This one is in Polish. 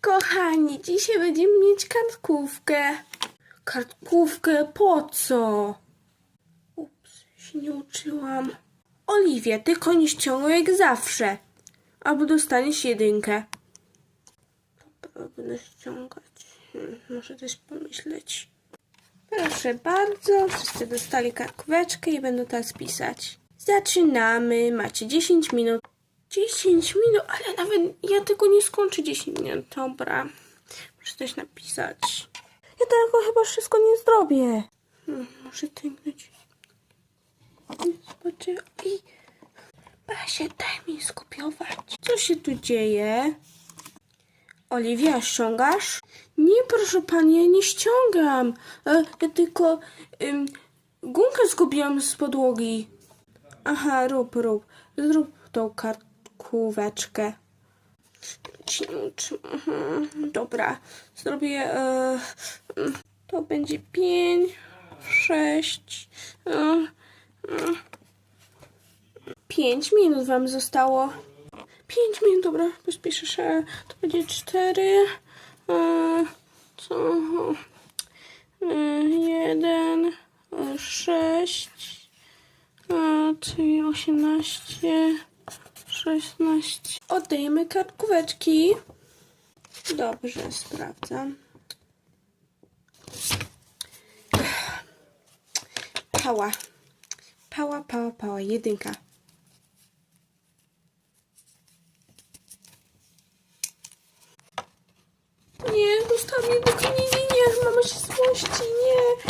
Kochani, dzisiaj będziemy mieć kartkówkę. Kartkówkę po co? Ups, się nie uczyłam. Oliwia, ty koń ściągaj jak zawsze. Albo dostaniesz jedynkę. Dobra, będę ściągać. Muszę też pomyśleć. Proszę bardzo, wszyscy dostali kartkóweczkę i będą teraz pisać. Zaczynamy, macie 10 minut. 10 minut, ale nawet ja tego nie skończę 10 minut. Dobra, muszę coś napisać. Ja tego chyba wszystko nie zrobię. Hmm, muszę tęgnąć. Zobaczę. I... Basie, daj mi skopiować. Co się tu dzieje? Oliwia, ściągasz? Nie, proszę pani, ja nie ściągam. E, Ja tylko ym, gumkę zgubiłam z podłogi. Aha, rób, rób. Zrób tą kartkóweczkę. Uczy- mhm, Dobra, zrobię. E, mm, to będzie pięć, sześć. E, e. Pięć minut wam zostało. Pięć minut, dobra, pośpieszę się. To będzie cztery. E, co? E, jeden, e, sześć, e, czyli osiemnaście, szesnaście. Oddajemy kartkóweczki. Dobrze, sprawdzam. Pała. Pała, pała, pała. Jedynka. Nie, dostałam jedynkę. Nie, nie, nie. Mama się złości. Nie.